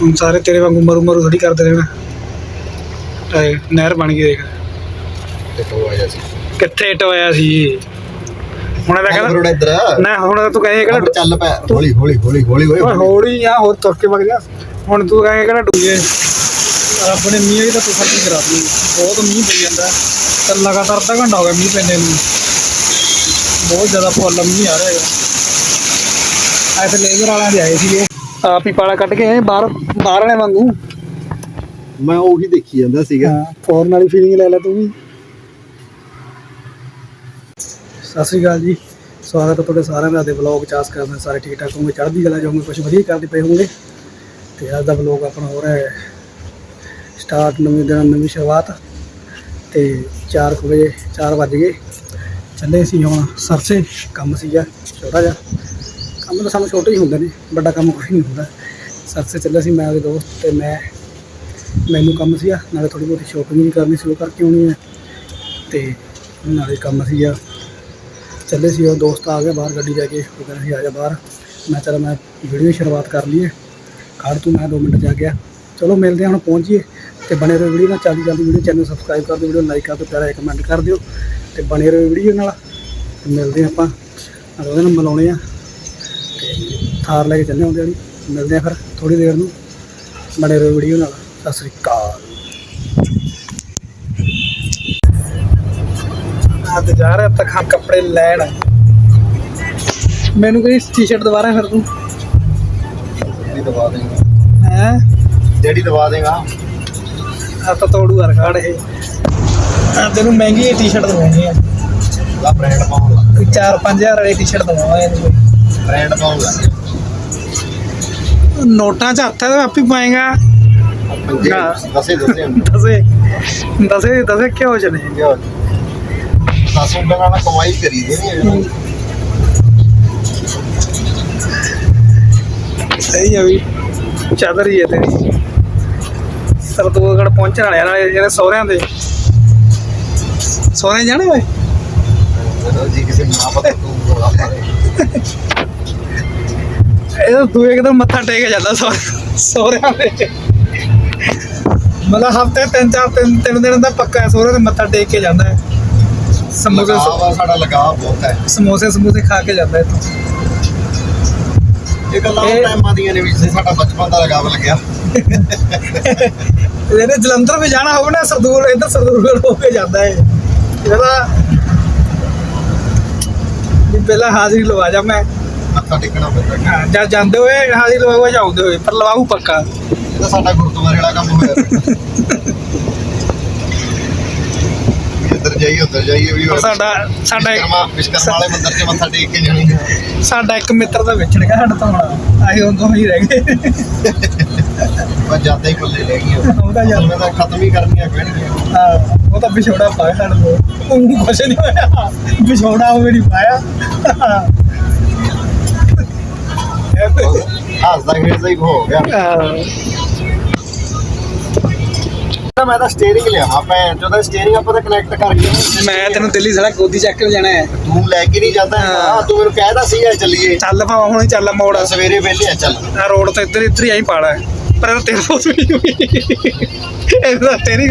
ਹੁਣ ਸਾਰੇ ਤੇਰੇ ਵਾਂਗੂ ਮਰੂ ਮਰੂ ਥੋੜੀ ਕਰਦੇ ਰਹਿਣਾ। ਐ ਨਹਿਰ ਬਣ ਗਈ ਦੇਖ। ਕਿੱਥੇ ਟੋਇਆ ਸੀ? ਹੁਣ ਇਹਦਾ ਕਹਿੰਦਾ ਰੋੜਾ ਇੱਧਰ ਨਾ ਹੁਣ ਤੂੰ ਕਹੇ ਕਿਹੜਾ ਚੱਲ ਪੈ ਹੌਲੀ ਹੌਲੀ ਹੌਲੀ ਹੌਲੀ ਓਏ ਹੌਲੀ ਆ ਹੋਰ ਤੁਰ ਕੇ ਵਗ ਜਾ। ਹੁਣ ਤੂੰ ਕਹੇ ਕਿਹੜਾ ਡੂਏ ਆਪਣੇ ਮੀਂਹ ਦੀ ਤਾਂ ਤੂੰ ਫਰਕੀ ਕਰਾ ਦੀ ਬਹੁਤ ਮੀਂਹ ਪਈ ਜਾਂਦਾ। ਤੇ ਲਗਾਤਾਰ ਅੱਧਾ ਘੰਟਾ ਹੋ ਗਿਆ ਮੀਂਹ ਪੈਂਦੇ ਨੂੰ। ਬਹੁਤ ਜ਼ਿਆਦਾ ਫੁੱਲ ਮੀਂਹ ਆ ਰਿਹਾ ਹੈਗਾ। ਐਸੇ ਲੇਜ਼ਰ ਵਾਲਿਆਂ ਦੇ ਆਏ ਸੀਗੇ। ਆਪ ਹੀ ਪਾਲਾ ਕੱਢ ਕੇ ਆਏ ਬਾਹਰ ਬਾਹਰ ਵਾਲੇ ਵਾਂਗੂ। ਮੈਂ ਉਹੀ ਦੇਖੀ ਜਾਂਦਾ ਸੀਗਾ। ਫੋਰਨ ਵਾਲੀ ਫੀਲਿੰਗ ਲੈ ਲੈ ਤੂੰ ਵੀ। ਸਤਿ ਸ੍ਰੀ ਅਕਾਲ ਜੀ। ਸਵਾਗਤ ਹੈ ਤੁਹਾਡੇ ਸਾਰਿਆਂ ਦਾ ਦੇ ਵਲੌਗ ਚਾਸ ਕਰਦੇ ਸਾਰੇ ਠੀਕ ਠਾਕ ਹੋਣਗੇ ਚੜ੍ਹਦੀ ਕਲਾ ਜਾਓਗੇ ਕੁਝ ਵਧੀਆ ਕਰਦੇ ਪਏ ਹੋਣਗੇ ਤੇ ਅੱਜ ਦਾ ਵਲੌਗ ਆਪਣਾ ਹੋ ਰਿਹਾ ਹੈ। ਸਟਾਰਟ ਨਵੇਂ ਦਿਨ ਨਵੀਂ ਸ਼ੁਰੂਆਤ। ਤੇ 4 ਵਜੇ 4 ਵੱਜ ਗਏ। ਚੱਲੇ ਸੀ ਹੁਣ ਸਰਸੇ ਕੰਮ ਸੀਗਾ ਛੋਟਾ ਜਿਹਾ। ਕੰਮ ਤਾਂ ਸਾਨੂੰ ਛੋਟੇ ਹੀ ਹੁੰਦੇ ਨੇ, ਵੱਡਾ ਕੰਮ ਕੋਈ ਨਹੀਂ ਹੁੰਦਾ। ਸਰਸੇ ਚੱਲਿਆ ਸੀ ਮੈਂ ਉਹਦੇ ਦੋਸਤ ਤੇ ਮੈਂ, ਮੈਨੂੰ ਕੰਮ ਸੀਗਾ, ਨਾਲੇ ਥੋੜੀ ਬਹੁਤੀ ਸ਼ੋਪਿੰਗ ਵੀ ਕਰਨੀ ਸੀ ਉਹ ਕਰਕੇ ਆਉਣੀ ਹੈ ਤੇ ਨਾਲੇ ਕੰਮ ਸੀ ਆ ਚੱਲੇ ਸੀ ਉਹ ਦੋਸਤ ਆ ਗਿਆ ਬਾਹਰ ਗੱਡੀ ਲੈ ਕੇ, ਉਹ ਕਹਿੰਦਾ ਸੀ ਆ ਜਾ ਬਾਹਰ। ਮੈਂ ਚਲ ਮੈਂ ਵੀਡੀਓ ਸ਼ੁਰੂਆਤ ਕਰ ਲਈਏ। ਖੜ ਤੂੰ ਮੈਂ 2 ਮਿੰਟ ਜਾ ਗਿਆ। ਚਲੋ ਮਿਲਦੇ ਹਾਂ ਹੁਣ, ਪਹੁੰਚੀਏ। ਤੇ ਬਣੇ ਰਹੋ ਵੀਡੀਓ ਨਾਲ, ਚੱਲਦੀ ਚੱਲਦੀ ਵੀਡੀਓ ਚੈਨਲ ਸਬਸਕ੍ਰਾਈਬ ਕਰ ਦਿਓ ਵੀਡੀਓ ਲਾਈਕ ਕਰ ਦਿਓ, ਪਿਆਰਾ ਕਮੈਂਟ ਕਰ ਦਿਓ। ਤੇ ਬਣੇ ਰਹੋ ਵੀਡੀਓ ਨਾਲ ਤੇ ਮਿਲਦੇ ਹਾਂ ਆਪਾਂ। ਨਾਲ ਉਹਦੇ ਨਾਲ ਮਿਲਾਉਣੇ ਆ। ਥਾਰ ਲੈ ਕੇ ਚੱਲੇ ਆਉਂਦੇ ਵਾਲੀ ਮਿਲਦੇ ਆ ਫਿਰ ਥੋੜੀ ਦੇਰ ਨੂੰ। ਬਣੇ ਰਹੋ ਵੀਡੀਓ ਨਾਲ। ਸਤਿ ਸ੍ਰੀ ਅਕਾਲ। ਅੱਜ ਜਾ ਰਿਹਾ ਤੱਕ ਹਾਂ ਕੱਪੜੇ ਲੈਣ। ਮੈਨੂੰ ਕੋਈ ਟੀ-ਸ਼ਰਟ ਦਵਾ ਰਿਹਾ ਫਿਰ ਤੂੰ। ਜਿਹੜੀ ਦਵਾ ਦੇਗਾ। ਹੈ? ਜਿਹੜੀ ਦਵਾ ਦੇਗਾ। ਆ ਤਾਂ ਤੋੜੂ ਹਰ ਇਹ। ਆ ਤੈਨੂੰ ਮਹਿੰਗੀ ਟੀ-ਸ਼ਰਟ ਦਵਾਉਣੀ ਆ। ਦਾ ਬ੍ਰਾਂਡ ਕੋਈ 4-5000 ਵਾਲੀ ਟੀ-ਸ਼ਰਟ ਦਵਾਵਾਂਗੇ ਇਹਨੂੰ ਬ੍ਰਾਂਡ ਪਾਉਣ ਲੱਗ ਕੋਈ। ਨੋਟਾਂ 'ਚ ਹੱਥ ਹੈ ਤਾਂ ਆਪੀ ਪਾਏਗਾ। ਪੰਜੇ ਹਾਂ। ਦਸੇ ਦਸੇ ਦਸੇ ਦਸੇ ਦਸੇ ਕਿਉਂ ਚਲੇ ਸਾਸੂ ਦਾ ਨਾਲ ਕਮਾਈ ਕਰੀ ਦੇ ਨਹੀਂ ਸਹੀ ਆ ਵੀ ਚੱਲ ਰਹੀ ਹੈ ਤੇਰੀ। ਸਰਦੂਲਗੜ ਪਹੁੰਚਣ ਵਾਲੇ ਆ ਨਾਲੇ ਜਿਹੜੇ ਸਹੁਰਿਆਂ ਦੇ। ਸਹੁਰੇ ਜਾਣੇ ਓਏ? ਜੀ ਕਿਸੇ ਨਾ ਪਤਾ ਤੂੰ ਇਹ ਤਾਂ ਕਿਤੇ ਮੱਥਾ ਟੇਕ ਜਾਂਦਾ ਸਹੁਰੇ- ਸਹੁਰਿਆਂ ਦੇ ਮਤਲਬ ਹਫ਼ਤੇ ਤਿੰਨ ਚਾਰ ਤਿੰਨ ਤਿੰਨ ਦਿਨ ਦਾ ਪੱਕਾ ਹੈ ਸਹੁਰੇ ਤੇ ਮੱਥਾ ਟੇਕ ਕੇ ਜਾਂਦਾ ਹੈ। ਸਮੋਸੇ ਲਗਾਵ ਸਾਡਾ ਲਗਾਵ ਬਹੁਤ ਹੈ। ਸਮੋਸੇ ਸਮੋਸੇ ਖਾ ਕੇ ਜਾਂਦਾ ਇੱਥੋਂ। ਇਹ ਗੱਲਾਂ ਟਾਈਮਾਂ ਦੀਆਂ ਨੇ ਵੀ ਸਾਡਾ ਬਚਪਨ ਦਾ ਲਗਾਵ ਲੱਗਿਆ। ਇਹਨੇ ਜਲੰਧਰ ਵੀ ਜਾਣਾ ਹੋਵੇ ਨਾ ਸਰਦੂਲ ਇੱਧਰ ਸਰਦੂਲਗੜ ਹੋ ਕੇ ਜਾਂਦਾ ਹੈ ਇਹਦਾ ਵੀ ਪਹਿਲਾਂ ਹਾਜ਼ਰੀ ਲਵਾ ਜਾ ਮੈਂ। ਮੱਥਾ ਟੇਕਣਾ ਪੈਂਦਾ ਹਾਂ, ਜਾਂ ਜਾਂਦੇ ਹੋਏ ਹਾਜ਼ਰੀ ਲਵਾਊਗਾ ਜਾਉਂਦੇ ਹੋਏ ਪਰ ਲਵਾਉ ਪੱਕਾ। ਇਹ ਤਾਂ ਸਾਡਾ ਗੁਰਦੁਆਰੇ ਵਾਲਾ ਕੰਮ ਹੋਇਆ ਵੀ ਇੱਧਰ ਜਾਈਏ ਉੱਧਰ ਜਾਈਏ ਵੀ ਪਰ ਸਾਡਾ ਸਾਡਾ ਇੱਕ- ਵਿਸ਼ਕਰਮਾ ਵਿਸ਼ਕਰਮਾ ਵਾਲੇ ਮੰਦਿਰ 'ਚ ਮੱਥਾ ਟੇਕ ਕੇ ਜਾਣੀ ਹੈ। ਸਾਡਾ ਇੱਕ ਮਿੱਤਰ ਦਾ ਵਿਛੜ ਗਿਆ ਸਾਡਾ ਤਾਂ ਹੁਣ। ਆਹੀ ਉਦੋਂ ਹੀ ਰਹਿ ਗਏ। ਬਸ ਜਾਂਦੇ ਹੀ ਪੱਲੇ ਲੈ ਗਈਆਂ ਉਹਦਾ ਯਾਰ ਉਹਨੇ ਤਾਂ ਖਤਮ ਹੀ ਕਰਨੀਆਂ ਪੈਣਗੀਆਂ। ਹਾਂ, ਉਹ ਤਾਂ ਵਿਛੋੜਾ ਪਾਇਆ ਸਾਡੇ ਕੁਛ ਨਹੀਂ ਹੋਇਆ। ਵਿਛੋੜਾ ਉਹ ਨਹੀਂ ਪਾਇਆ। ਹੱਸਦਾ ਖੇਡਦਾ ਹੀ ਹੋ ਗਿਆ। ਹਾਂ। ਤਾਂ ਮੈਂ ਤਾਂ ਸਟੀਅਰਿੰਗ ਲਿਆ ਭੈਣ ਚੋਦਾ ਸਟੀਅਰਿੰਗ ਆਪਾਂ ਤਾਂ ਕਨੈਕਟ ਕਰ ਗਿਆ ਮੈਂ ਤੈਨੂੰ ਦਿੱਲੀ ਸਾਲਾ ਗੋਦੀ ਚੱਕ ਕੇ ਜਾਣਾ ਹੈ। ਤੂੰ ਲੈ ਕੇ ਨਹੀਂ ਜਾਂਦਾ ਹਾਂ। ਤੂੰ ਮੈਨੂੰ ਕਹਿਦਾ ਸੀਗਾ ਚੱਲੀਏ। ਚੱਲ ਭਾਵੇਂ ਹੁਣ ਚੱਲ ਮੋੜ। ਸਵੇਰੇ ਵੇਲੇ ਆ ਚੱਲ। ਆ ਰੋਡ ਤੇ ਇੱਧਰ ਇੱਧਰ ਹੀ ਆਈ ਪਾੜਾ ਹੈ। ਪਰ ਤੇਲ ਬਹੁਤ ਇਹਦਾ ਤੇਰੀ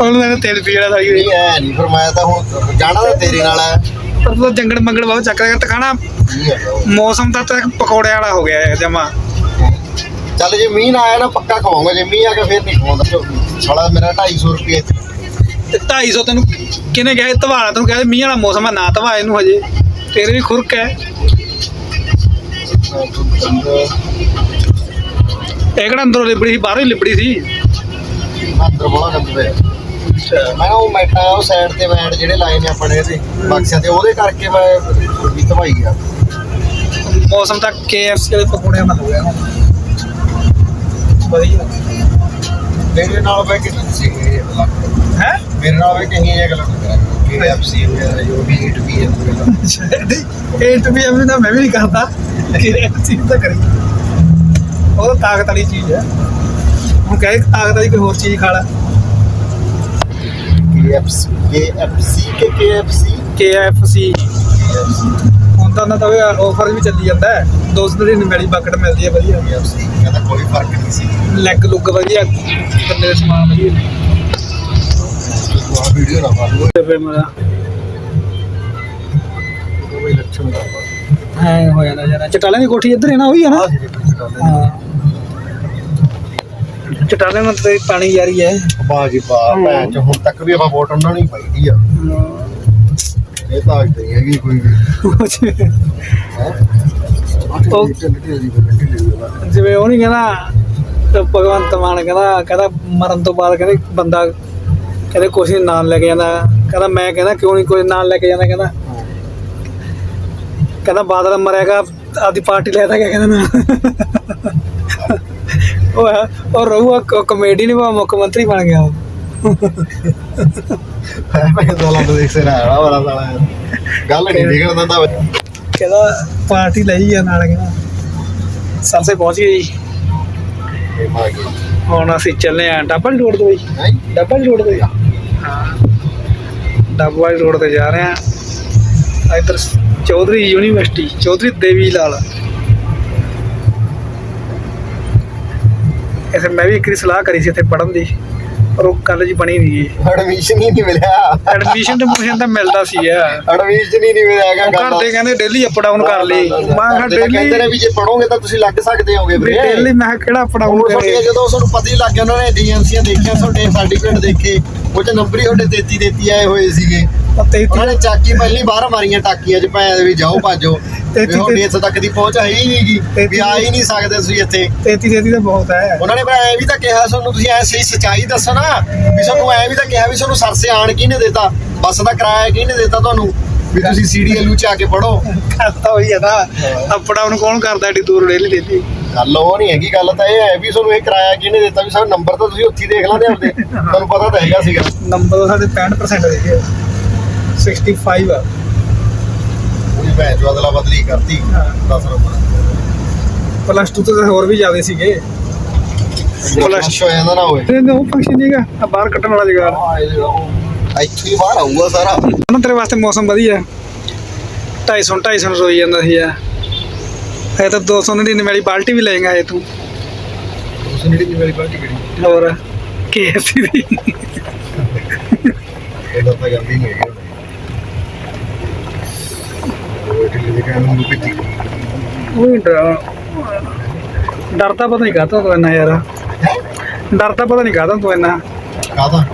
ਉਹਨਾਂ ਨੇ ਤੇਲ ਪੀ ਵਾਲਾ ਸਾਈ ਨਹੀਂ ਐ ਨਹੀਂ ਫਿਰ ਮੈਂ ਤਾਂ ਹੁਣ ਜਾਣਾ ਤਾਂ ਤੇਰੇ ਨਾਲ ਹੈ। ਪਰ ਤੂੰ ਜੰਗੜ ਮੰਗੜ ਬਹੁਤ ਚੱਕ ਰਿਹਾ ਕੀ ਉਹ। ਮੌਸਮ ਤਾਂ ਤੱਕ ਪਕੌੜੇ ਵਾਲਾ ਹੋ ਗਿਆ ਜਮਾ। ਚੱਲ ਜੇ ਮੀਂਹ ਨਾ ਆਇਆ ਨਾ ਪੱਕਾ ਖਵਾਉਂਗਾ ਜੇ ਮੀਂਹ ਆ ਗਿਆ ਫਿਰ ਨਹੀਂ ਖਵਾਉਂਦਾ। ਸਾਲਾ ਮੇਰਾ 250 ਰੁਪਏ ਤੇ 250 ਤੈਨੂੰ ਕਿਹਨੇ ਕਿਹਾ ਧਵਾਲਾ ਤੈਨੂੰ ਕਿਹਾ ਮੀਂਹ ਵਾਲਾ ਮੌਸਮ ਆ ਨਾ ਧਵਾ ਇਹਨੂੰ ਹਜੇ। ਤੇਰੇ ਵੀ ਖੁਰਕ ਹੈ। ਇਹ ਕਿਹੜਾ ਅੰਦਰੋਂ ਲਿਬੜੀ ਸੀ? ਬਾਹਰੋਂ ਹੀ ਲਿਬੜੀ ਸੀ। ਅੰਦਰ ਬੋਲਾ ਗੰਦੇ ਮੈਂ ਉਹ ਮੈਟਾ ਉਹ ਸਾਈਡ ਤੇ ਮੈਟ ਜਿਹੜੇ ਲਾਏ ਨੇ ਆਪਣੇ ਤੇ ਬਕਸਿਆਂ ਤੇ ਉਹਦੇ ਕਰਕੇ ਮੈਂ ਵੀ ਧਵਾਈ ਗਿਆ ਮੌਸਮ ਤਾਂ KFC ਵਾਲੇ ਪਕੌੜਿਆਂ ਦਾ ਹੋ ਗਿਆ ਹੁਣ। ਵਧੀਆ। ਮੇਰੇ ਨਾਲ ਬੈ ਕੇ ਤੁਸੀਂ ਹੈ? ਮੇਰੇ ਨਾਲ ਬੈ ਕੇ ਹੀ ਇਹ ਗੱਲ ਕਿ ਐਫਸੀ ਵਗੈਰਾ ਜੋ ਵੀ ਹੀਟ ਵੀ ਹੈ ਏਟ ਵੀ ਐਵੇਂ ਦਾ ਮੈਂ ਵੀ ਨਹੀਂ ਕਰਦਾ। ਕਿ ਇਹ ਚੀਜ਼ ਤਾਂ ਕਰੀ। ਉਹ ਤਾਂ ਤਾਕਤ ਵਾਲੀ ਚੀਜ਼ ਹੈ ਹੁਣ ਕਹੇ ਤਾਕਤ ਵਾਲੀ ਕੋਈ ਹੋਰ ਚੀਜ਼ ਖਾ ਲੈ। KFC ਕੇ KFC KFC ਹੁਣ ਤਾਂ ਉਹਨਾਂ ਦਾ ਆਫਰ ਵੀ ਚੱਲੀ ਜਾਂਦਾ ਹੈ। ਦੋਸਤ ਦੀ ਮਿਲੀ ਬਕਟ ਮਿਲਦੀ ਹੈ ਵਧੀਆ। KFC ਕਹਿੰਦਾ ਕੋਈ ਫ਼ਰਕ ਨਹੀਂ ਸੀ। ਲੈਗ ਲੁੱਗ ਵਧੀਆ ਬੰਦੇ ਦੇ ਸਮਾਨ ਵਧੀਆ। ਆ ਵੀਡੀਓ ਨਾ ਪਾਲੋ ਤੇ ਫਿਰ ਮੇਰਾ ਕੋਈ ਲੱਛਣ ਦਾ ਹੋ ਜਾਂਦਾ ਜਰਾ ਚਟਾਲੇ ਦੀ ਕੋਠੀ ਇੱਧਰ ਹੈ ਨਾ ਉਹੀ ਹੈ ਨਾ? ਹਾਂ। ਚਟਾਲੇ ਨਾਲ ਤੇ ਪਾਣੀ ਯਾਰੀ ਹੈ। ਬਾਜੀ ਬਾ ਭੈਣ ਚ ਹੁਣ ਤੱਕ ਵੀ ਆਪਾਂ ਵੋਟ ਉਹਨਾਂ ਨੂੰ ਹੀ ਪਾਈਦੀ ਆ। ਇਹ ਤਾਂ ਅੱਜ ਨਹੀਂ ਹੈਗੀ ਕੋਈ ਵੀ। ਉਹ- ਜਿਵੇਂ ਉਹ ਨਹੀਂ ਕਹਿੰਦਾ ਤੇ ਭਗਵੰਤ ਮਾਨ ਕਹਿੰਦਾ ਕਹਿੰਦਾ ਮਰਨ ਤੋਂ ਬਾਅਦ ਕਹਿੰਦੇ ਬੰਦਾ ਕਹਿੰਦੇ ਕੁਛ ਨਹੀਂ ਨਾਲ ਲੈ ਕੇ ਜਾਂਦਾ। ਕਹਿੰਦਾ ਮੈਂ ਕਹਿੰਦਾ ਕਿਉਂ ਨਹੀਂ ਕੋਈ ਨਾਲ ਲੈ ਕੇ ਜਾਂਦਾ ਕਹਿੰਦਾ। ਕਹਿੰਦਾ ਬਾਦਲ ਮਰਿਆਗਾ ਆਪਦੀ ਪਾਰਟੀ ਲੈ ਤਾਂ ਗਿਆ ਕਹਿੰਦਾ ਨਾ। ਉਹ ਹੈ- ਉਹ ਰਹੂਗਾ ਕਮੇਡੀ ਬਾ ਮੁੱਖ ਮੰਤਰੀ ਬਣ ਗਿਆ ਉਹ। ਮੈਂ ਸਾਲਾ ਤੋਂ ਦੇਖ ਸਰਾ ਆ ਵਾਲਾ ਸਾਲਾ ਗੱਲ ਨਹੀਂ ਨਿਕਲ ਦਿੰਦਾ ਕਹਿੰਦਾ ਪਾਰਟੀ ਲਈ ਆ ਨਾਲ ਕਹਿੰਦਾ। ਸਰਸੇ ਪਹੁੰਚ ਗਏ ਜੀ। ਇਹ ਮਾਰ ਗਈ ਹੁਣ ਅਸੀਂ ਚੱਲੇ ਆ ਡਬਲ ਰੋਡ ਤੋਂ ਜੀ। ਨਹੀਂ। ਡਬਲ ਰੋਡ ਤੇ ਹਾਂ। ਡਬਲ ਰੋਡ ਤੇ ਜਾ ਰਹੇ ਆ। ਇੱਧਰ ਚੌਧਰੀ ਯੂਨੀਵਰਸਿਟੀ ਚੌਧਰੀ ਦੇਵੀ ਲਾਲ। ਐਸੇ ਮੈਂ ਵੀ ਇੱਕ ਦੀ ਸਲਾਹ ਕਰੀ ਸੀ ਇੱਥੇ ਪੜਨ ਦੀ ਪਰ ਉਹ ਕੱਲ ਜੀ ਬਣੀ ਨਹੀਂ ਐਡਮਿਸ਼ਨ ਹੀ ਨਹੀਂ ਮਿਲਿਆ ਐਡਮਿਸ਼ਨ ਤੇ ਮੁਸ਼ਨ ਤਾਂ ਮਿਲਦਾ ਸੀ ਆ ਐਡਮਿਸ਼ਨ ਹੀ ਨਹੀਂ ਮਿਲਿਆ ਹੈਗਾ ਉਹ ਘਰ ਦੇ ਕਹਿੰਦੇ ਡੇਲੀ ਅਪ ਡਾਊਨ ਕਰ ਲਈ ਮੈਂ ਕਿਹਾ ਤਾਂ ਕਹਿੰਦੇ ਨੇ ਡੇਲੀ ਵੀ ਜੇ ਪੜੋਗੇ ਤਾਂ ਤੁਸੀਂ ਲੱਗ ਸਕਦੇ ਹੋਗੇ ਵੀਰੇ ਡੇਲੀ ਮੈਂ ਕਿਹਾ ਕਿਹੜਾ ਅਪ ਡਾਊਨ ਹੁਣ ਕਰੇ ਤੁਹਾਡੀਆਂ ਜਦੋਂ ਤੁਹਾਨੂੰ ਪਤਾ ਹੀ ਲੱਗ ਗਿਆ ਉਹਨਾਂ ਨੇ ਡੀਐਮਸੀਆਂ ਦੇਖਿਆ ਤੁਹਾਡੇ ਸਰਟੀਫਿਕੇਟ ਦੇਖੇ ਉਹ ਚ ਨੰਬਰ ਹੀ ਤੁਹਾਡੇ 33 33 ਆਏ ਹੋਏ ਸੀਗੇ ਤੇ ਉਹਨਾਂ ਨੇ ਚਾਕੀ ਪਹਿਲੀ ਬਾਹਰ ਮਾਰੀਆਂ ਟਾਕੀਆਂ ਚ ਭੈਣ ਦੇ ਵੀ ਜਾਓ ਭਾਜੋ। ਤੇ ਤੇਤੀ- ਹੁਣ ਇੱਥੇ ਤੱਕ ਦੀ ਪਹੁੰਚ ਹੈ ਹੀ ਨਹੀਂਗੀ ਵੀ ਆ ਹੀ ਨਹੀਂ ਸਕਦੇ ਤੁਸੀਂ ਇੱਥੇ। 33 33 ਤਾਂ ਬਹੁਤ ਹੈ। ਉਹਨਾਂ ਨੇ ਐ ਵੀ ਤਾਂ ਕਿਹਾ ਤੁਹਾਨੂੰ ਤੁਸੀਂ ਐ ਸਹੀ ਸਚਾਈ ਦੱਸੋ ਨਾ ਵੀ ਤੁਹਾਨੂੰ ਐ ਵੀ ਤਾਂ ਕਿਹਾ ਵੀ ਤੁਹਾਨੂੰ ਸਰਸੇ ਆਣ ਕਿਹਨੇ ਦਿੱਤਾ? ਬੱਸ ਦਾ ਕਿਰਾਇਆ ਕਿਹਨੇ ਦਿੱਤਾ ਤੁਹਾਨੂੰ? ਵੀ ਤੁਸੀਂ ਸੀਡੀਐਲਯੂ ਚ ਆ ਕੇ ਪੜੋ ਤਾਂ ਹੋਈ ਹੈ ਨਾ। ਅਪ ਡਾਊਨ ਕੌਣ ਕਰਦਾ ਏਡੀ ਦੂਰ ਡੇਲੀ ਡੇਲੀ ਗੱਲ ਉਹ ਨਹੀਂ ਹੈਗੀ ਗੱਲ ਤਾਂ ਇਹ ਹੈ ਵੀ ਤੁਹਾਨੂੰ ਇਹ ਕਿਰਾਇਆ ਕਿਹਨੇ ਦਿੱਤਾ? ਵੀ ਸਰ ਨੰਬਰ ਤਾਂ ਤੁਸੀਂ ਉੱਥੇ ਦੇਖ ਲਾਂਦੇ ਆਪਦੇ। ਤੁਹਾਨੂੰ ਪਤਾ ਤਾਂ ਹੈਗਾ ਸੀਗਾ। ਨੰਬਰ ਸਾਡੇ 65% ਦੇ ਗਏ। 65 ਆ। ਉਹਦੀ ਭੈਣ ਚੋਂ ਅਦਲਾ ਬਦਲੀ ਕਰਤੀ ਹਾਂ। 10 ਨੰਬਰ। ਪਲੱਸ 2 ਤੇ ਹੋਰ ਵੀ ਜ਼ਿਆਦੇ ਸੀਗੇ। ਫਲਸ਼ ਹੋ ਜਾਂਦਾ ਨਾ ਹੋਏ ਤੇ ਉਹ ਫੰਕਸ਼ਨ ਨਹੀਂਗਾ ਆ ਬਾਹਰ ਕੱਟਣ ਵਾਲਾ ਜਗਾਰ ਇੱਥੇ ਹੀ ਬਾਹਰ ਆਊਗਾ ਸਾਰਾ। ਨਾ ਤੇਰੇ ਵਾਸਤੇ ਮੌਸਮ ਵਧੀਆ। 250 250 ਰੋਈ ਜਾਂਦਾ ਸੀ ਆ। ਇਹ ਤਾਂ 299 ਵਾਲੀ ਬਾਲਟੀ ਵੀ ਲਏਗਾ ਇਹ ਤੂੰ। ਉਸ ਨੇ ਜਿਹੜੀ ਮੇਰੀ ਬਾਟੀ ਕਿਹੜੀ? ਹੋਰ KFC ਦੀ। ਇਹਦਾ ਤਾਂ ਗੱਲ ਹੀ ਨਹੀਂ ਹੈਗੀ ਢਿੱਲੀ ਦੇ ਕਹਿਣ ਨੂੰ ਪਿੱਟੀ ਉਹ ਡਰ ਡਰਦਾ ਪਤਾ ਨਹੀਂ ਕਾਹਤੋਂ ਤੂੰ ਇੰਨਾ ਯਾਰ। ਹੈ ਡਰਦਾ ਪਤਾ ਨਹੀਂ ਕਾਹਤੋਂ ਤੂੰ ਇੰਨਾ। ਕਾਹਦਾ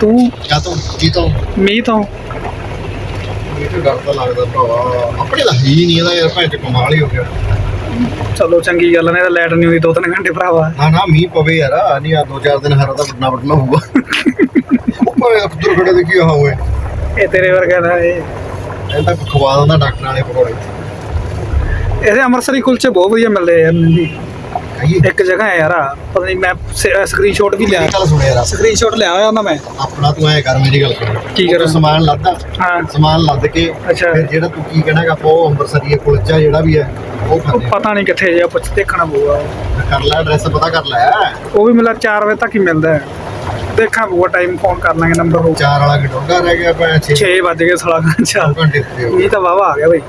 ਤੂੰ ਕਾ ਤੋਂ ਕੀ ਤੋਂ? ਮੀਂਹ ਤੋਂ। ਇਹ ਤਾਂ ਡਰ ਤਾਂ ਲੱਗਦਾ ਭਰਾਵਾ। ਆਪਣੇ ਤਾਂ ਹੈ ਹੀ ਨਹੀਂ ਇਹਦਾ ਯਾਰ ਭੈਣ ਚ ਕਮਾਲ ਹੀ ਹੋ ਗਿਆ। ਚਲੋ ਚੰਗੀ ਗੱਲ ਨੇ ਤਾਂ ਲਾਈਟ ਨਹੀਂ ਹੁੰਦੀ ਦੋ ਤਿੰਨ ਘੰਟੇ ਭਰਾਵਾ। ਨਾ ਨਾ ਮੀਂਹ ਪਵੇ ਯਾਰ ਆ ਨਹੀਂ ਆ ਦੋ ਚਾਰ ਦਿਨ ਹਰਾ ਤਾਂ ਵੱਡਣਾ ਵੱਡਣਾ ਹੋਊਗਾ ਉੱਪਰ ਅਕਤਰ ਖੜੇ ਦੇ ਕੀ ਇਹ ਤੇਰੇ ਵਰਗਾ ਦਾ ਇਹ। ਇਹ ਤਾਂ ਖਵਾ ਦਿੰਦਾ ਡਾਕਟਰਾਂ ਵਾਲੇ ਪਕੌੜੇ ਇਹਦੇ ਅੰਮ੍ਰਿਤਸਰੀ ਕੁਲਚੇ ਬਹੁਤ ਵਧੀਆ ਮਿਲਦੇ ਆ ਯਾਰ ਨੰਦੀ ਕਹੀਏ ਇੱਕ ਜਗ੍ਹਾ ਹੈ ਯਾਰ ਪਤਾ ਨਹੀਂ ਮੈਂ ਸਕਰੀਨਸ਼ਾਟ ਵੀ ਲਿਆ। ਮੇਰੀ ਗੱਲ ਸੁਣ ਯਾਰ ਸਕਰੀਨਸ਼ਾਟ ਲਿਆ ਹੋਇਆ ਹੁੰਦਾ ਮੈਂ। ਆਪਣਾ ਤੂੰ ਐ ਕਰ ਮੇਰੀ ਗੱਲ ਕੀ ਕਰਾਂ? ਤੋਂ ਸਮਾਨ ਲੱਦਾ ਹਾਂ। ਸਮਾਨ ਲੱਦ ਕੇ ਅੱਛਾ। ਫਿਰ ਜਿਹੜਾ ਤੂੰ ਕੀ ਕਹਿਣਾਗਾ ਉਹ ਅੰਮ੍ਰਿਤਸਰੀ ਕੁਲਚਾ ਜਿਹੜਾ ਵੀ ਹੈ ਉਹ ਉਹ ਖਾਂਦੇ ਆ। ਪਤਾ ਨਹੀਂ ਕਿੱਥੇ ਜਾ ਪੁੱਛ ਦੇਖਣਾ ਪਊਗਾ। ਕਰ ਲੈ ਐਡਰੈਸ ਪਤਾ ਕਰ ਲੈ। ਉਹ ਵੀ ਮਿਲਾ 4 ਵਜੇ ਤੱਕ ਹੀ ਮਿਲਦਾ ਹੈ। ਦੇਖਾਂ ਪਊਗਾ ਟਾਈਮ ਫੋਨ ਕਰ ਲਾਂਗੇ ਨੰਬਰ ਹੋ ਚਾਰ ਵਾਲਾ ਘਟੋਗਾ ਰਹਿ ਗਿਆ ਪੈ 6 6 ਵਜ ਗਏ ਸਾਲਾ ਚੱਲ। ਘੰਟੇ ਤੇ ਹੋ ਗਏ। ਇਹ ਤਾਂ ਵਾਵਾ ਆ ਗਿਆ ਬਈ।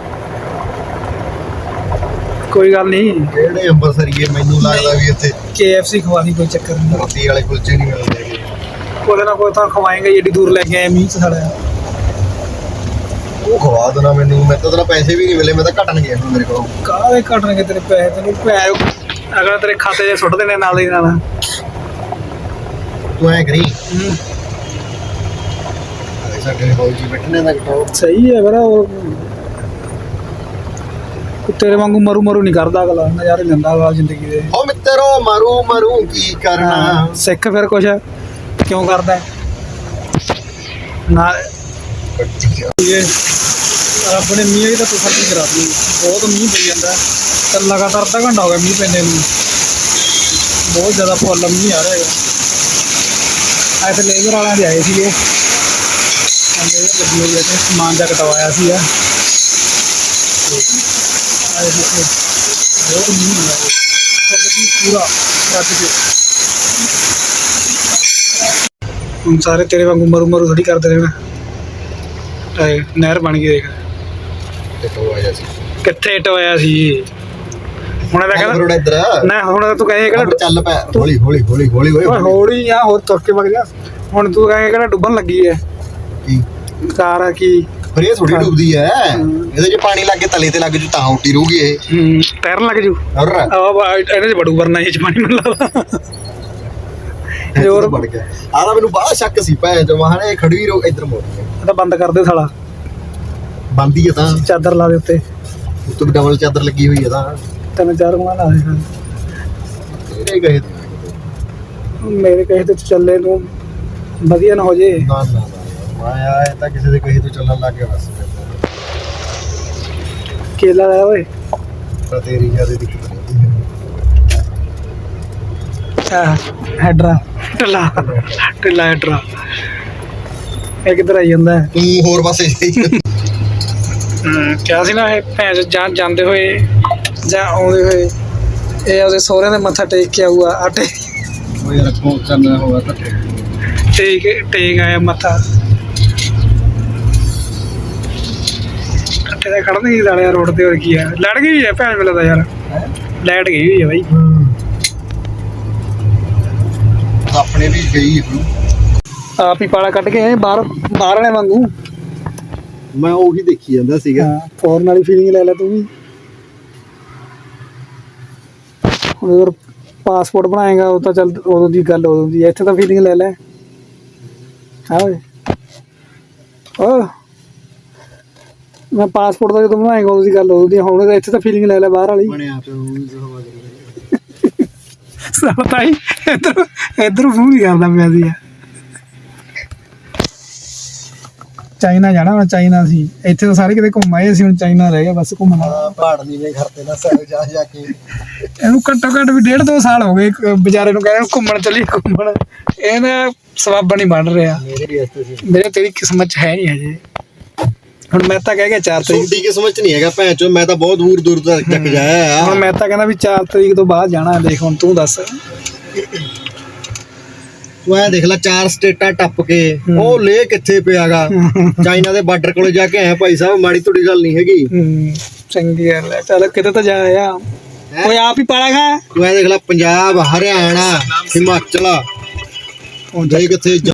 ਕੋਈ ਗੱਲ ਨਹੀਂ। ਜਿਹੜੇ ਅੰਮ੍ਰਿਤਸਰੀਏ ਮੈਨੂੰ ਲੱਗਦਾ ਵੀ ਇੱਥੇ KFC ਖਵਾ ਦੀ ਕੋਈ ਚੱਕਰ ਨਹੀਂ। ਰੋਟੀ ਵਾਲੇ ਕੁਲਚੇ ਨਹੀਂ ਮਿਲਦੇ ਹੈਗੇ। ਕੋਈ ਨਾ ਕੋਈ ਤਾਂ ਖਵਾਏਗਾ ਏਡੀ ਦੂਰ ਲੈ ਕੇ ਆਏ ਮੀਂਹ ਚ ਸਾਲਿਆ। ਉਹ ਖਵਾ ਦੇਣਾ ਮੈਨੂੰ। ਮੈਂ ਤਾਂ ਤੇਰਾ ਪੈਸੇ ਵੀ ਨਹੀਂ ਮਿਲੇ ਮੈਂ ਤਾਂ ਘਟਣ ਗਿਆ ਹੁਣ ਮੇਰੇ ਕੋਲੋਂ। ਕਾਹਦੇ ਘਟਣਗੇ ਤੇਰੇ ਪੈਸੇ? ਤੈਨੂੰ ਪੈਸੇ ਅਗਰ ਤੇਰੇ ਖਾਤੇ 'ਚ ਸੁੱਟ ਦੇਣੇ ਨਾਲ ਹੀ ਨਾਲ। ਤੂੰ ਐ ਕਰੀ। ਸਾਡੇ ਦਾ ਸਹੀ ਹੈ ਵੀਰਾ ਉਹ। ਤੇਰੇ ਵਾਂਗੂ ਮਰੂ ਮਰੂ ਨਹੀਂ ਕਰਦਾ ਅਗਲਾ ਨਜ਼ਾਰੇ ਲੈਂਦਾ ਵਾ ਜ਼ਿੰਦਗੀ ਦੇ। ਓ ਮਿੱਤਰੋ ਮਰੂ ਮਰੂ ਕੀ ਕਰਨਾ? ਸਿੱਖ ਫਿਰ ਕੁਛ। ਕਿਉਂ ਕਰਦਾ? ਨਾ ਇਹ ਨੇ ਮੀਂਹ ਦੀ ਤਾਂ ਤਸੱਲੀ ਕਰਾ ਦਿੱਤੀ। ਬਹੁਤ ਮੀਂਹ ਪਈ ਜਾਂਦਾ। ਤੇ ਲਗਾਤਾਰ ਅੱਧਾ ਘੰਟਾ ਹੋ ਗਿਆ ਮੀਂਹ ਪੈਂਦੇ ਨੂੰ। ਬਹੁਤ ਜ਼ਿਆਦਾ ਫੁੱਲ ਮੀਂਹ ਆ ਰਿਹਾ ਹੈਗਾ। ਆਏ ਤੇ ਲੇਬਰ ਵਾਲਿਆਂ ਦੇ ਆਏ ਸੀਗੇ। ਲੇਬਰ ਲੱਗੀ ਹੋਈ ਹੈ ਤੇ ਸਮਾਨ ਜਾ ਕਟਵਾਇਆ ਸੀ ਆ ਆਏ ਦੇਖੋ ਬਹੁਤ ਮੀਂਹ ਹੈ ਫੁੱਲ ਵੀ ਪੂਰਾ ਰੱਜ ਕੇ। ਹੁਣ ਸਾਰੇ ਤੇਰੇ ਵਾਂਗੂ ਮਰੂ ਮਰੂ ਥੋੜੀ ਕਰਦੇ ਰਹਿਣਾ। ਆਏ ਨਹਿਰ ਬਣ ਗਈ ਦੇਖ। ਆਇਆ ਸੀ? ਕਿੱਥੇ ਟੋਇਆ ਸੀ? ਹੁਣ ਇਹਦਾ ਕਹਿੰਦਾ ਰੋੜਾ ਇੱਧਰ ਨਾ ਹੁਣ ਤੂੰ ਕਹੇ ਹੁਣ ਚੱਲ ਪੈ। ਹੌਲੀ ਹੌਲੀ ਹੌਲੀ ਹੌਲੀ ਓਏ ਹੌਲੀ। ਆ ਹੋਰ ਤੁਰ ਕੇ ਵਗ ਜਾ। ਹੁਣ ਤੂੰ ਕਹੇ ਕਿਹੜਾ ਡੁੱਬਣ ਲੱਗੀ ਐ। ਕੀ? ਕਾਰ ਆ ਕੀ? ਪਰ ਇਹ ਥੋੜੀ ਡੁੱਬਦੀ ਐ। ਇਹਦੇ 'ਚ ਪਾਣੀ ਲੱਗ ਕੇ ਤਲੇ ਤੇ ਲੱਗ ਜੂ ਤਾਂ ਉੱਟੀ ਰਹੂਗੀ ਇਹ। ਤੈਰਨ ਲੱਗ ਜੂ। ਹੋਰ? ਆ ਵਾ ਇਹਦੇ ਚ ਬੜੂ ਵਰਨਾ ਇਹ ਚ ਪਾਣੀ ਮੈਨੂੰ ਲੱਗਦਾ। ਜ਼ੋਰ ਵੜ ਗਿਆ। ਤਾਂ ਮੈਨੂੰ ਬਾਹਲਾ ਸ਼ੱਕ ਸੀ ਭੈਣ ਜੋ ਮਹਾਨੇ ਇਹ ਖੜੀ ਰੋ ਇੱਧਰ ਮੋੜ ਤਾਂ ਬੰਦ ਕਰ ਦੇ ਸਾਲਾ। ਬੰਦੀ ਆ ਤਾਂ। ਚਾਦਰ ਲਾ ਦੇ ਉੱਤੇ। ਉੱਤੇ ਡਬਲ ਚਾਦਰ ਲੱਗੀ ਹੋਈ ਆ ਤਾਂ। ਤਿੰਨ ਚਾਰ ਗੁਣਾ ਲਾ ਦੇ ਫਿਰ। ਤੇਰੇ ਗਏ ਮੇਰੇ ਕਹੇ ਤੇ ਚੱਲੇ ਨੂੰ ਵਧੀਆ ਨਾ ਹੋ ਜੇ। ਨਾ ਨਾ ਨਾ ਮਾਇਆ ਇਹ ਤਾਂ ਕਿਸੇ ਦੇ ਕਹੇ ਤੋਂ ਚੱਲਣ ਲੱਗ ਗਿਆ ਬਸ। ਕੇਲਾ ਲੈ ਓਏ। ਤੇਰੀ ਜ਼ਿਆਦਾ ਦਿੱਕਤ ਨਹੀਂ ਆ ਹੈਡਰਾ ਟਲਾ ਟਲਾ ਹੈਡਰਾ। ਇਹ ਕਿੱਧਰ ਆਈ ਜਾਂਦਾ? ਤੂੰ ਹੋਰ ਪਾਸੇ ਜਾਈ ਹਮ, ਕਿਹਾ ਸੀ ਨਾ ਇਹ ਭੈਣ ਜਾਂ ਜਾਂਦੇ ਹੋਏ। ਜਾਂ ਆਉਂਦੇ ਹੋਏ ਇਹ ਉਹਦੇ ਸਹੁਰਿਆਂ ਦੇ ਮੱਥਾ ਟੇਕ ਕੇ ਆਊਗਾ ਆਟੇ। ਉਹ ਯਾਰ ਕੋ ਚੱਲਣਾ ਹੋਗਾ ਤਾਂ ਟੇਕ ਟੇਕ ਆਇਆ ਮੱਥਾ। ਆਟੇ ਦਾ ਖੜਨ ਨਹੀਂ ਦਾਲਿਆ ਰੋਡ ਤੇ ਹੋਰ ਕੀ ਆ। ਲੜ ਗਈ ਹੈ ਭੈਣ ਮਿਲਦਾ ਯਾਰ। ਲੈਟ ਗਈ ਹੋਈ ਹੈ। ਬਾਈ ਆਪਣੇ ਵੀ ਗਈ ਹੂੰ ਆਪ ਹੀ ਪਾਲਾ ਕੱਢ ਕੇ ਆਏ ਬਾਹਰ ਬਾਹਰ ਵਾਲੇ ਵਾਂਗੂ। ਮੈਂ ਉਹੀ ਦੇਖੀ ਜਾਂਦਾ ਸੀਗਾ। ਹਾਂ ਫੋਰਨ ਵਾਲੀ ਫੀਲਿੰਗ ਲੈ ਲੈ ਤੂੰ ਵੀ। ਹੁਣ ਅਗਰ ਪਾਸਪੋਰਟ ਬਣਾਏਗਾ ਉਹ ਤਾਂ ਚੱਲ ਉਦੋਂ ਦੀ ਗੱਲ ਉਦੋਂ ਦੀ। ਹੈ। ਇੱਥੇ ਤਾਂ ਫੀਲਿੰਗ ਲੈ ਲੈ। ਹਾਂ ਓਏ। ਓ ਮੈਂ ਪਾਸਪੋਰਟ ਦਾ ਜਦੋਂ ਬਣਾਏਗਾ ਉਦੋਂ ਦੀ ਗੱਲ ਉਦੋਂ ਦੀ। ਹੈ। ਹੁਣ ਤਾਂ ਇੱਥੇ ਤਾਂ ਫੀਲਿੰਗ ਲੈ ਲੈ ਬਾਹਰ ਵਾਲੀ। ਬਣਿਆ ਪਿਆ ਉਹ ਹਵਾ ਕਰੀ ਪਤਾ ਹੀ ਇੱਧਰ ਇੱਧਰ ਫੋਨ ਨਹੀਂ ਕਰਦਾ ਪਿਆ ਸੀ ਚਾਈਨਾ ਜਾਣਾ ਮੈਂ ਚਾਈਨਾ ਸੀ। ਇੱਥੇ ਤਾਂ ਸਾਰੇ ਕਿਤੇ ਘੁੰਮ ਆਏ ਸੀ ਹੁਣ ਚਾਈਨਾ ਰਹਿ ਗਿਆ ਬਸ ਘੁੰਮਣਾ। ਪਹਾੜ ਨਹੀਂ ਨੇ ਘਰ ਤੇ ਨਾ ਸਹਿ ਜਾ ਜਾ ਕੇ। ਇਹਨੂੰ ਘੱਟੋ ਘੱਟ ਵੀ ਡੇਢ ਦੋ ਸਾਲ ਹੋ ਗਏ ਵਿਚਾਰੇ ਨੂੰ ਕਹਿੰਦੇ ਘੁੰਮਣ ਚੱਲੀ ਘੁੰਮਣ। ਇਹਦਾ ਸਵਾਬ ਨਹੀਂ ਬਣ ਰਿਹਾ। ਮੇਰੇ ਵੀ ਰਸਤੇ ਸੀ। ਮੇਰੇ ਤੇਰੀ ਕਿਸਮਤ ਚ ਹੈ ਨਹੀਂ ਹਜੇ। ਹੁਣ ਮੈਂ ਤਾਂ ਕਹਿ ਗਿਆ 4 ਤਰੀਕ ਤੁਹਾਡੀ ਕਿਸਮਤ ਚ ਨਹੀਂ ਹੈਗਾ ਭੈਣ ਚੋ ਮੈਂ ਤਾਂ ਬਹੁਤ ਦੂਰ ਦੂਰ ਤੱਕ ਜਾਇਆ ਹੁਣ ਮੈਂ ਤਾਂ ਕਹਿੰਦਾ ਵੀ 4 ਤਰੀਕ ਤੋਂ ਬਾਅਦ ਜਾਣਾ ਹੈ, ਦੇਖ ਹੁਣ ਤੂੰ ਦੱਸ। ਤੂੰ ਐ ਦੇਖ ਲੈ ਚਾਰ ਸਟੇਟਾਂ ਟੱਪ ਕੇ ਉਹ ਲੇ ਕਿੱਥੇ ਪਿਆਗਾ? ਚਾਈਨਾ ਦੇ ਬਾਰਡਰ ਕੋਲੇ ਜਾ ਕੇ ਆਇਆ ਭਾਈ ਸਾਹਿਬ ਮਾੜੀ ਤੁਹਾਡੀ ਗੱਲ ਨਹੀਂ ਹੈਗੀ। ਚੰਗੀ ਗੱਲ ਹੈ। ਚੱਲ ਕਿਤੇ ਤਾਂ ਜਾ ਆ ਓਏ ਆਪ ਹੀ ਪਾਲਾ ਖਾ? ਤੂੰ ਐ ਦੇਖ ਲੈ ਪੰਜਾਬ ਹਰਿਆਣਾ ਹਿਮਾਚਲ। ਹੁਣ ਜਾਈ ਕਿੱਥੇ ਜਾ-